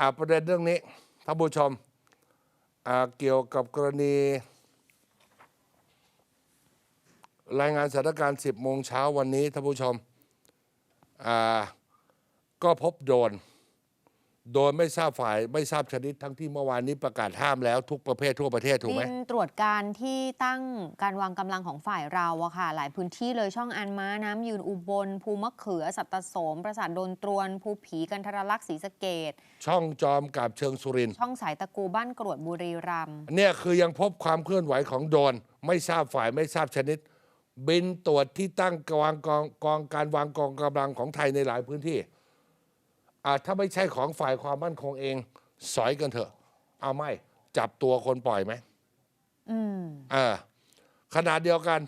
อาประเด็นเรื่องนี้ท่านผู้ชมเกี่ยวกับกรณี รายงานสถานการณ์ 10 โมงเช้าวันนี้ท่านผู้ชมอาก็พบโดรน โดยไม่ทราบฝ่ายไม่ทราบชนิดทั้งที่เมื่อวานนี้ประกาศห้ามแล้วทุกประเภททั่วประเทศถูกไหมบินตรวจการที่ตั้งการวางกำลังของฝ่ายเราอะค่ะ หลายพื้นที่เลยช่องอันม้าน้ำยืนอุบล ภูมะเขือ สัตตโสม ประสาทโดนตรวน ภูผีกันทรลักษณ์ศรีสะเกดช่องจอมกับเชิงสุรินทร์ช่องสายตะกูบ้านกรวดบุรีรัมย์เนี่ยคือยังพบความเคลื่อนไหวของโดรนไม่ทราบฝ่ายไม่ทราบชนิด บินตรวจที่ตั้งกองกองกองการวางกองกำลังของไทยในหลายพื้นที่อ่า ถ้าไม่ใช่ของฝ่ายความมั่นคงเอง สอยกันเถอะ เอาไม่ จับตัวคนปล่อยไหมอืมอ่าขณะเดียวกัน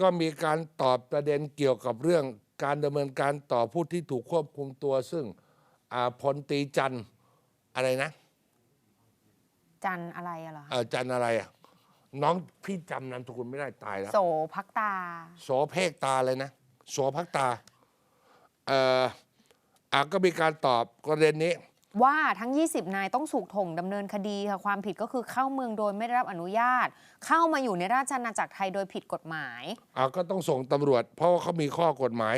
ก็มีการตอบประเด็นเกี่ยวกับเรื่องการดำเนินการต่อผู้ที่ถูกควบคุมตัว ซึ่งอ่าพลตรีจันทร์อะไรนะ จันทร์อะไรอะเหรอเออจันทร์อะไรอะน้องพี่จำนามสกุลไม่ได้ตายแล้ว โสพักตา โสเพกตาเลยนะ โสพักตา เอ่อ อะก็มีการตอบประเด็นนี้ ว่าทั้ง 20 นายต้องถูกถ่งดำเนินคดีค่ะความผิดก็คือเข้าเมืองโดยไม่ได้รับอนุญาต เข้ามาอยู่ในราชอาณาจักรไทยโดยผิดกฎหมาย อะก็ต้องส่งตำรวจ เพราะว่าเขามีข้อกฎหมาย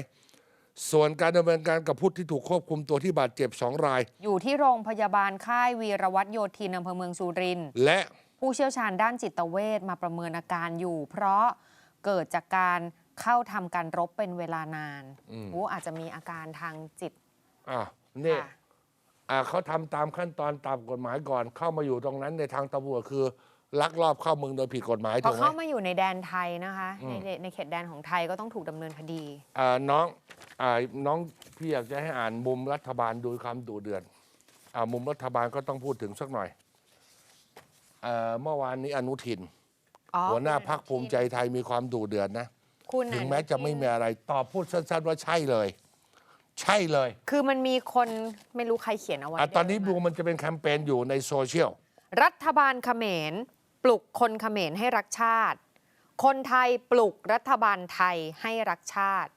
ส่วนการดำเนินการกับผู้ที่ถูกควบคุมตัวที่บาดเจ็บสองราย อยู่ที่โรงพยาบาลค่ายวีรวัตโยธินอำเภอเมืองสุรินทร์และผู้เชี่ยวชาญด้านจิตเวชมาประเมินอาการอยู่ เพราะเกิดจากการเข้าทำการรบเป็นเวลานานโอ้อาจจะมีอาการทางจิต อะนี่ค่ะอะเขาทำตามขั้นตอนตามกฎหมายก่อน เข้ามาอยู่ตรงนั้นในทางตำรวจคือลักลอบเข้าเมืองโดยผิดกฎหมายพอถูกไหมเข้ามาอยู่ในแดนไทยนะคะในในเขตแดนของไทยก็ต้องถูกดำเนินคดีอ่าน้องอ่าน้องพี่อยากจะให้อ่านมุมรัฐบาลดูความดุเดือดอ่ามุมรัฐบาลก็ต้องพูดถึงสักหน่อยเอ่อเมื่อวานนี้อนุทินอ๋อหัวหน้าพักภูมิใจไทยมีความดุเดือดนะคุณถึงอนุแม้จะไม่มีอะไรตอบพูดสั้นๆว่าใช่เลย ใช่เลยคือมันมีคนไม่รู้ใครเขียนเอาไว้อะตอนนี้เยดูมันจะเป็นแคมเปญอยู่ในโซเชียล รัฐบาลเขมร ปลุกคนเขมรให้รักชาติ คนไทยปลุกรัฐบาลไทยให้รักชาติ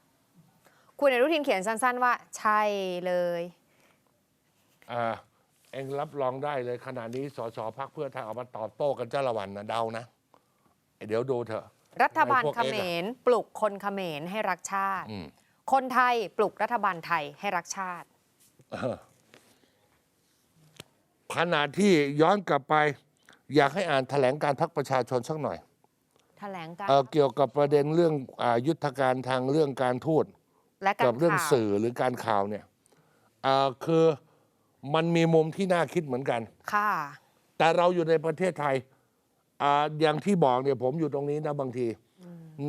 คุณอนุทินเขียนสั้นๆว่า ใช่เลย อ่าเองรับรองได้เลยขณะนี้สสพักเพื่อไทยออกมาตอบโต้กันจ้าละวันนะเดานะเดี๋ยวดูเถอะ รัฐบาลไอ้พวกเขเอ็กมซ์อะรปลุกคนเขมรให้รักชาติ อืม คนไทยปลุกรัฐบาลไทยให้รักชาติขณะที่ย้อนกลับไป อยากให้อ่านแถลงการพักประชาชนสักหน่อยแถลงการเอ่อเกี่ยวกับประเด็นเรื่องอายุทธการทางเรื่องการทูตและกากัรบเรื่องข่าวสื่อหรือการข่าวเนี่ยเอ่อคือมันมีมุมที่น่าคิดเหมือนกัน ค่ะ แต่เราอยู่ในประเทศไทยอ่าอย่างที่บอกเนี่ยผมอยู่ตรงนี้นะบางที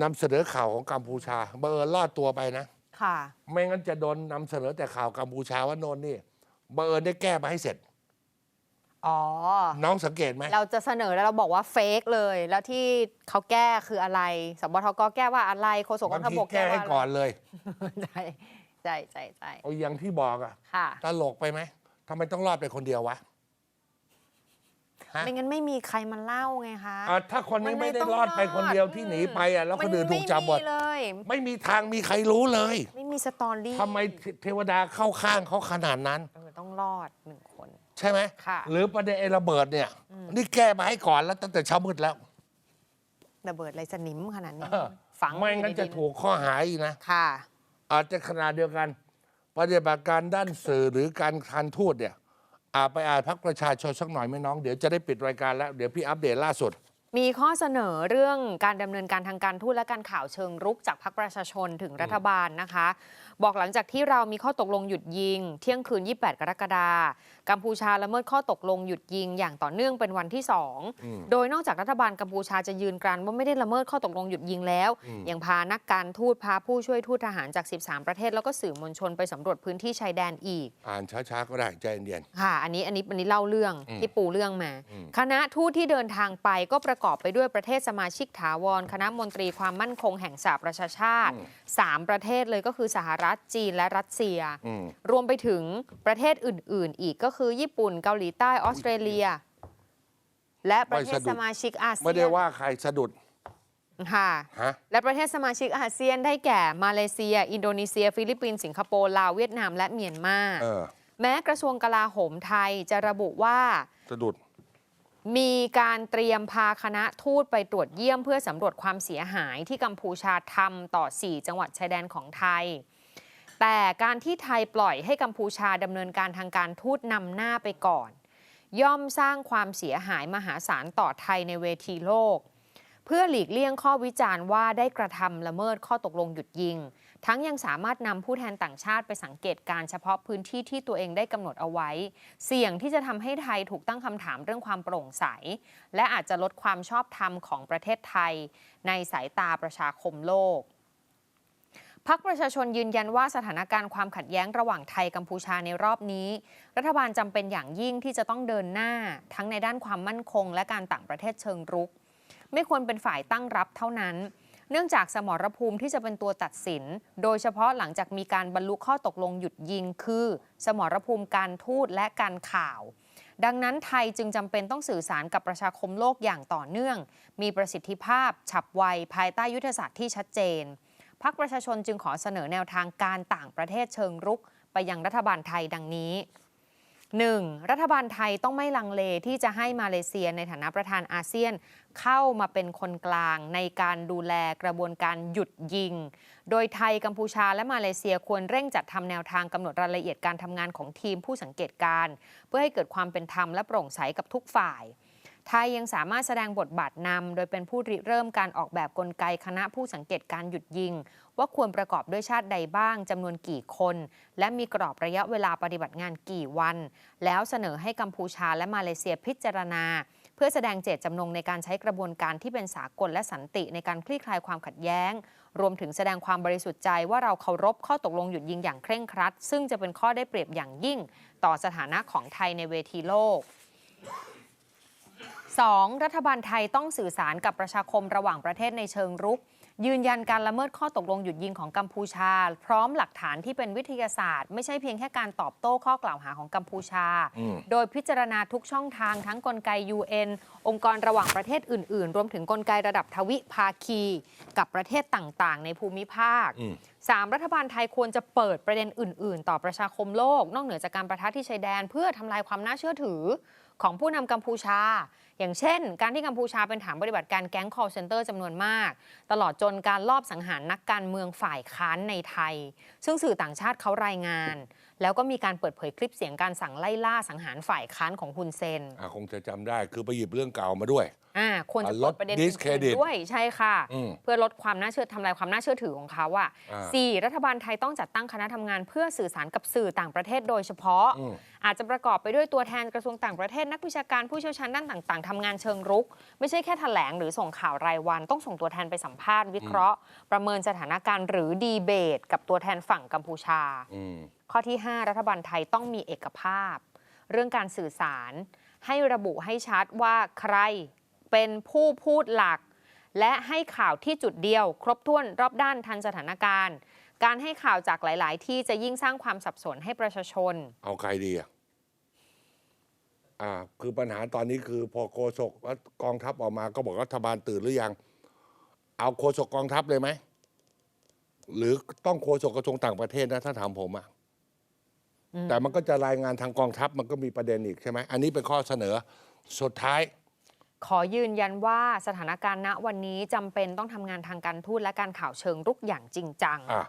นำเสนอข่าวของกัมพูชาบังเอิญรอดตัวไปนะ ค่ะ ไม่งั้นจะโดนนำเสนอแต่ข่าวกัมพูชาว่าโนนนี่บังเอิญได้แก้มาให้เสร็จ อ๋อ น้องสังเกตไหมเราจะเสนอแล้วเราบอกว่าเฟกเลย แล้วที่เขาแก้คืออะไรสบทกแก้ว่าอะไรโฆษกกบาองงทัพทีบกแก้แก้ให้ว่าก่อนเลย ใช่ใช่ใช่ใช่เอาอย่างที่บอกอะค่ะ ตลกไปไหมทำไมต้องรอดไปคนเดียววะ ฮะ ไม่งั้นไม่มีใครมาเล่าไงคะ อะถ้าคนนี้ไม่ได้รอดไปคนเดียวที่หนีไปอะแล้วคนอื่นถูกจับหมดไม่มีเลย ไม่มีทางมีใครรู้เลยไม่มีสตอรี่ทำไมเทวดาเข้าข้างเขาขนาดนั้น เออต้องรอดหนึ่งคน ใช่ไหม ค่ะ หรือประเด็นไอ้ระเบิดเนี่ย นี่แก้มาให้ก่อนแล้วตั้งแต่เช้ามืดแล้วระเบิดอะไรสนิมขนาดนี้ เออฝังไม่งั้นจะถูกข้อหาอีกนะ ค่ะ อาจจะขนาดเดียวกัน ปฏิบัติการด้านสื่อหรือการคันทูตเนี่ย อาไปอ่านพักประชาชนสักหน่อยไหมน้อง เดี๋ยวจะได้ปิดรายการแล้ว เดี๋ยวพี่อัปเดตล่าสุด มีข้อเสนอเรื่องการดำเนินการทางการทูตและการข่าวเชิงรุกจากพรรคประชาชนถึงรัฐบาลนะคะ บอกหลังจากที่เรามีข้อตกลงหยุดยิง เที่ยงคืน 28 กรกฎาคมกัมพูชาละเมิดข้อตกลงหยุดยิงอย่างต่อเนื่องเป็นวันที่ 2 โดยนอกจากรัฐบาลกัมพูชาจะยืนกรานว่าไม่ได้ละเมิดข้อตกลงหยุดยิงแล้ว ยังพานักการทูตพาผู้ช่วยทูตทหารจาก 13 ประเทศ แล้วก็สื่อมวลชนไปสำรวจพื้นที่ชายแดนอีก อ่านช้าๆก็ได้ใจเย็นค่ะ อันนี้อันนี้อันนี้เล่าเรื่องอืมที่ปูเรื่องมาอืมคณะทูตที่เดินทางไปก็ประกอบไปด้วยประเทศสมาชิกถาวร คณะมนตรีความมั่นคงแห่งสหประชาชาติ 3 ประเทศเลยก็คือสหรัฐจีนและรัสเซียๆอืมรวมไปถึงประเทศอื่น ๆ อีกก็คือญี่ปุ่นเกาหลีใต้ออสเตรเลีย และประเทศสมาชิกอาเซียนไม่ได้ว่าใครสะดุดค่ะฮะและประเทศสมาชิกอาเซียนได้แก่มาเลเซีย อินโดนีเซีย ฟิลิปปินส์สิงคโปร์ลาวเวียดนามและเมียนมาเออแม้กระทรวงกลาโหมไทยจะระบุว่าสะดุด มีการเตรียมพาคณะทูตไปตรวจเยี่ยมเพื่อสำรวจความเสียหายที่กัมพูชาทำต่อ 4 จังหวัดชายแดนของไทย แต่การที่ไทยปล่อยให้กัมพูชาดำเนินการทางการทูตนำหน้าไปก่อน ย่อมสร้างความเสียหายมหาศาลต่อไทยในเวทีโลก เพื่อหลีกเลี่ยงข้อวิจารณ์ว่าได้กระทำละเมิดข้อตกลงหยุดยิง ทั้งยังสามารถนำผู้แทนต่างชาติไปสังเกตการเฉพาะพื้นที่ที่ตัวเองได้กำหนดเอาไว้ เสี่ยงที่จะทำให้ไทยถูกตั้งคำถามเรื่องความโปร่งใส และอาจจะลดความชอบธรรมของประเทศไทย ในสายตาประชาคมโลกพักประชาชนยืนยันว่าสถานการณ์ความขัดแย้งระหว่างไทยกัมพูชาในรอบนี้ รัฐบาลจำเป็นอย่างยิ่งที่จะต้องเดินหน้า ทั้งในด้านความมั่นคง และการต่างประเทศเชิงรุก ไม่ควรเป็นฝ่ายตั้งรับเท่านั้น เนื่องจากสมรภูมิที่จะเป็นตัวตัดสิน โดยเฉพาะหลังจากมีการบรรลุข้อตกลงหยุดยิง คือ สมรภูมิการทูตและการข่าวดังนั้นไทยจึงจำเป็นต้องสื่อสารกับประชาคมโลกอย่างต่อเนื่อง มีประสิทธิภาพ ฉับไว ภายใต้ยุทธศาสตร์ที่ชัดเจน พักประชาชนจึงขอเสนอแนวทางการต่างประเทศเชิงรุก ไปยังรัฐบาลไทยดังนี้ 1. รัฐบาลไทยต้องไม่ลังเลที่จะให้มาเลเซียในฐานะประธานอาเซียน เข้ามาเป็นคนกลางในการดูแลกระบวนการหยุดยิง โดยไทยกัมพูชาและมาเลเซียควรเร่งจัดทำแนวทางกำหนดรายละเอียดการทำงานของทีมผู้สังเกตการณ์เพื่อให้เกิดความเป็นธรรมและโปร่งใสกับทุกฝ่ายไทยยังสามารถแสดงบทบาทนำ โดยเป็นผู้ริเริ่มการออกแบบกลไกคณะผู้สังเกตการหยุดยิง ว่าควรประกอบด้วยชาติใดบ้างจำนวนกี่คน และมีกรอบระยะเวลาปฏิบัติงานกี่วัน แล้วเสนอให้กัมพูชาและมาเลเซียพิจารณา เพื่อแสดงเจตจำนงในการใช้กระบวนการที่เป็นสากลและสันติในการคลี่คลายความขัดแย้ง รวมถึงแสดงความบริสุทธิ์ใจว่าเราเคารพข้อตกลงหยุดยิงอย่างเคร่งครัด ซึ่งจะเป็นข้อได้เปรียบอย่างยิ่ง ต่อสถานะของไทยในเวทีโลก 2. รัฐบาลไทยต้องสื่อสารกับประชาคมระหว่างประเทศในเชิงรุก ยืนยันการละเมิดข้อตกลงหยุดยิงของกัมพูชา พร้อมหลักฐานที่เป็นวิทยาศาสตร์ ไม่ใช่เพียงแค่การตอบโต้ข้อกล่าวหาของกัมพูชาอืมโดยพิจารณาทุกช่องทางทั้งกลไก UN องค์กรระหว่างประเทศอื่น ๆ รวมถึงกลไกระดับทวิภาคี กับประเทศต่าง ๆ ในภูมิภาคอืมสามรัฐบาลไทยควรจะเปิดประเด็นอื่น ๆ ต่อประชาคมโลก นอกเหนือจากการประทะที่ชายแดน เพื่อทำลายความน่าเชื่อถือ ของผู้นำกัมพูชา อย่างเช่น การที่กัมพูชาเป็นฐานปฏิบัติการแก๊ง call center จำนวนมาก ตลอดจนการลอบสังหารนักการเมืองฝ่ายค้านในไทย ซึ่งสื่อต่างชาติเขารายงาน แล้วก็มีการเปิดเผยคลิปเสียงการสั่งไล่ล่าสังหารฝ่ายค้านของฮุนเซนอะคงจะจำได้คือไปหยิบเรื่องเก่ามาด้วยอ่าควรจะอ่าลลดดประเด็น discredit อื่นๆด้วยใช่ค่ะอืมเพื่อลดความน่าเชื่อทำลายความน่าเชื่อถือของเขาอะอ่าสี่รัฐบาลไทยต้องจัดตั้งคณะทำงานเพื่อสื่อสารกับสื่อต่างประเทศโดยเฉพาะอืมอาจจะประกอบไปด้วยตัวแทนกระทรวงต่างประเทศ นักวิชาการผู้เชี่ยวชาญด้านต่างๆทำงานเชิงรุก ไม่ใช่แค่แถลงหรือส่งข่าวรายวัน ต้องส่งตัวแทนไปสัมภาษณ์วิเคราะห์ ประเมินสถานการณ์หรือดีเบต กับตัวแทนฝั่งกัมพูชาอืม ข้อที่ 5 รัฐบาลไทยต้องมีเอกภาพ เรื่องการสื่อสาร ให้ระบุให้ชัดว่าใครเป็นผู้พูดหลัก และให้ข่าวที่จุดเดียว ครบถ้วนรอบด้านทันสถานการณ์ การให้ข่าวจากหลาย ๆ ที่จะยิ่งสร้างความสับสนให้ประชาชน เอาใครดีอะอ่าคือปัญหาตอนนี้คือพอโฆษกกองทัพออกมาก็บอกรัฐบาลตื่นหรือยัง เอาโฆษกกองทัพเลยไหม หรือต้องโฆษกกระทรวงต่างประเทศนะถ้าถามผมอะ แต่มันก็จะรายงานทางกองทัพมันก็มีประเด็นอีกใช่ไหมอันนี้เป็นข้อเสนอสุดท้ายขอยืนยันว่าสถานการณ์ณวันนี้จำเป็นต้องทำงานทางการทูตและการข่าวเชิงรุกอย่างจริงจังอะ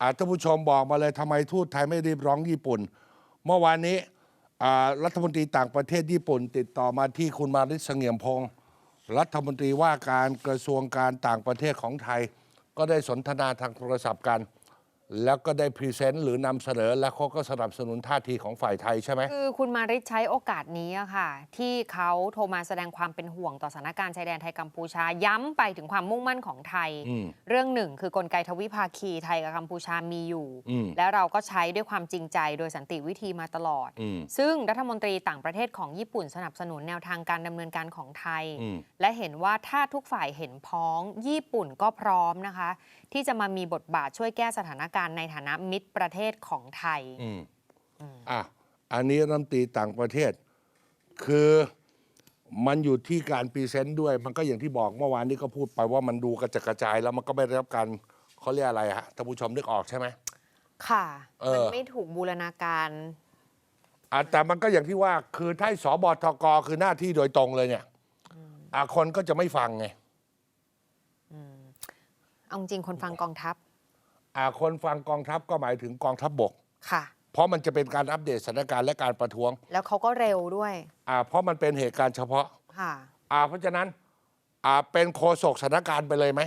อะท่านผู้ชมบอกมาเลยทำไมทูตไทยไม่รีบร้องญี่ปุ่น เมื่อวานนี้อ่ารัฐมนตรีต่างประเทศญี่ปุ่น ติดต่อมาที่คุณมาริสเสงี่ยมพงศ์รัฐมนตรีว่าการกระทรวงการต่างประเทศของไทย ก็ได้สนทนาทางโทรศัพท์กัน แล้วก็ได้พรีเซนต์หรือนำเสนอ และเขาก็สนับสนุนท่าทีของฝ่ายไทยใช่ไหม คือคุณมาริชใช้โอกาสนี้อะค่ะ ที่เขาโทรมาแสดงความเป็นห่วงต่อสถานการณ์ชายแดนไทยกัมพูชา ย้ำไปถึงความมุ่งมั่นของไทย อืมเรื่องหนึ่งคือกลไกทวิภาคีไทยกับกัมพูชามีอยู่ อืม แล้วเราก็ใช้ด้วยความจริงใจโดยสันติวิธีมาตลอด อืมซึ่งรัฐมนตรีต่างประเทศของญี่ปุ่นสนับสนุนแนวทางการดำเนินการของไทย อืม และเห็นว่าถ้าทุกฝ่ายเห็นพ้อง ญี่ปุ่นก็พร้อมนะคะ ที่จะมามีบทบาทช่วยแก้สถานการณ์ในฐานะมิตรประเทศของไทยอืมอะอันนี้รัฐมนตรีต่างประเทศ คือมันอยู่ที่การพรีเซนต์ด้วย มันก็อย่างที่บอกเมื่อวานนี้ก็พูดไปว่ามันดูกระจัดกระจายแล้วมันก็ไม่ได้รับการเขาเรียกอะไรฮะท่านผู้ชมนึกออกใช่ไหม ค่ะ เออ มันไม่ถูกบูรณาการอะแต่มันก็อย่างที่ว่าคือถ้าให้สบทกคือหน้าที่โดยตรงเลยเนี่ยอะคนก็จะไม่ฟังไง เอาจริงๆคนฟังกองทัพ อะคนฟังกองทัพก็หมายถึงกองทัพบก ค่ะ เพราะมันจะเป็นการอัปเดตสถานการณ์และการประท้วงแล้วเขาก็เร็วด้วย อะเพราะมันเป็นเหตุการณ์เฉพาะค่ะ อะเพราะฉะนั้นอะเป็นโคศกสถานการณ์ไปเลยไหม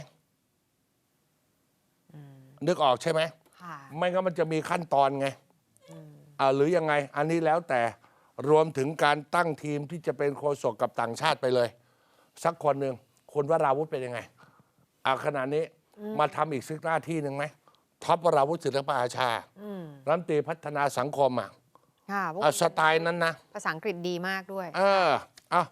นึกออกใช่ไหม ค่ะ ไม่งั้นมันจะมีขั้นตอนไงอ่าหรือยังไง อันนี้แล้วแต่รวมถึงการตั้งทีมที่จะเป็นโฆษกกับต่างชาติไปเลย สักคนหนึ่งคุณวราวุธเป็นยังไงอ่าขณะนี้มาทำอีกซึกหน้าที่หนึ่งไหม ท็อปวราวุธศิลปอาชาอืมรัฐมนตรีพัฒนาสังคมอะค่ะพวกอะสไตล์นั้นนะภาษาอังกฤษดีมากด้วย เออเอา